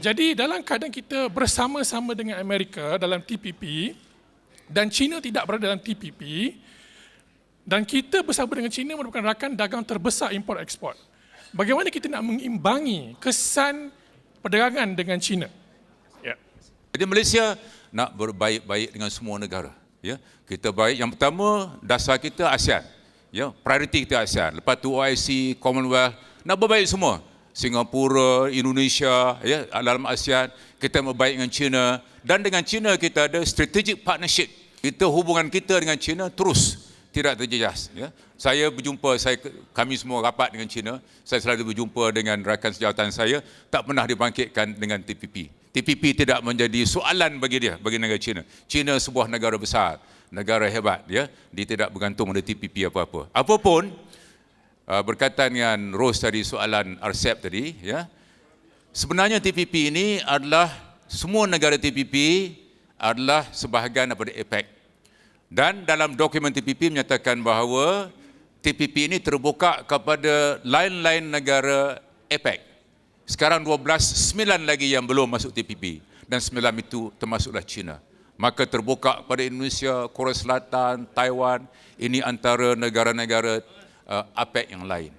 Jadi dalam keadaan kita bersama-sama dengan Amerika dalam TPP dan China tidak berada dalam TPP dan kita bersama dengan China merupakan rakan dagang terbesar import ekspor. Bagaimana kita nak mengimbangi kesan perdagangan dengan China? Ya. Jadi Malaysia nak berbaik-baik dengan semua negara. Ya, kita baik. Yang pertama dasar kita ASEAN. Ya, priority kita ASEAN. Lepas tu OIC, Commonwealth, nak berbaik semua. Singapura, Indonesia, ya, dalam ASEAN, kita berbaik dengan China dan dengan China kita ada strategic partnership. Kita hubungan kita dengan China terus tidak terjejas, ya. Saya berjumpa saya kami semua rapat dengan China. Saya selalu berjumpa dengan rakan sejawatan saya tak pernah dibangkitkan dengan TPP. TPP tidak menjadi soalan bagi dia bagi negara China. China sebuah negara besar, negara hebat ya. Dia tidak bergantung pada TPP apa-apa. Apapun uh, berkaitan dengan Rose tadi soalan RCEP tadi ya. Sebenarnya TPP ini adalah semua negara TPP adalah sebahagian daripada APEC. Dan dalam dokumen TPP menyatakan bahawa TPP ini terbuka kepada lain-lain negara APEC. Sekarang 12, 9 lagi yang belum masuk TPP dan 9 itu termasuklah China. Maka terbuka kepada Indonesia, Korea Selatan, Taiwan, ini antara negara-negara uh, APEC yang lain.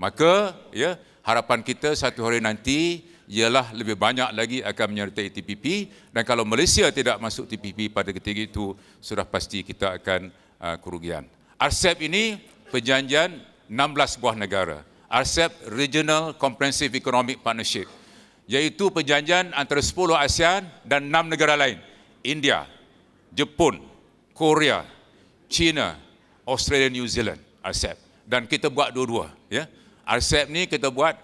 Maka ya harapan kita satu hari nanti ialah lebih banyak lagi akan menyertai TPP dan kalau Malaysia tidak masuk TPP pada ketika itu sudah pasti kita akan uh, kerugian. RCEP ini perjanjian 16 buah negara. RCEP Regional Comprehensive Economic Partnership iaitu perjanjian antara 10 ASEAN dan 6 negara lain. India, Jepun, Korea, China, Australia, New Zealand, RCEP. Dan kita buat dua-dua. Ya. RCEP ni kita buat,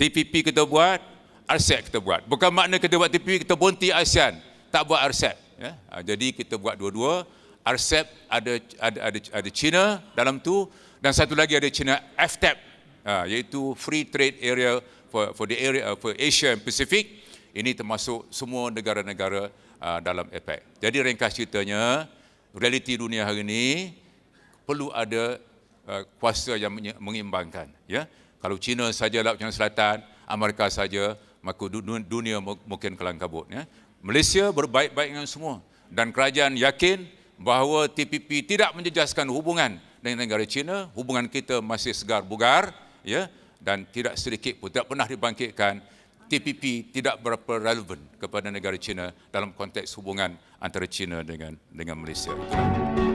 TPP kita buat, RCEP kita buat. Bukan makna kita buat TPP, kita bonti ASEAN. Tak buat RCEP. Ya. Jadi kita buat dua-dua. RCEP ada ada ada ada China dalam tu dan satu lagi ada China FTAP uh, iaitu Free Trade Area for for the area uh, for Asia and Pacific ini termasuk semua negara-negara uh, dalam APEC. Jadi ringkas ceritanya realiti dunia hari ini perlu ada uh, kuasa yang mengimbangkan ya. Kalau China saja Laut China Selatan, Amerika saja maka dunia mungkin kelang kabut ya. Malaysia berbaik-baik dengan semua dan kerajaan yakin bahawa TPP tidak menjejaskan hubungan dengan negara China, hubungan kita masih segar bugar, ya, dan tidak sedikit pun tidak pernah dibangkitkan TPP tidak berapa relevan kepada negara China dalam konteks hubungan antara China dengan dengan Malaysia. Itu.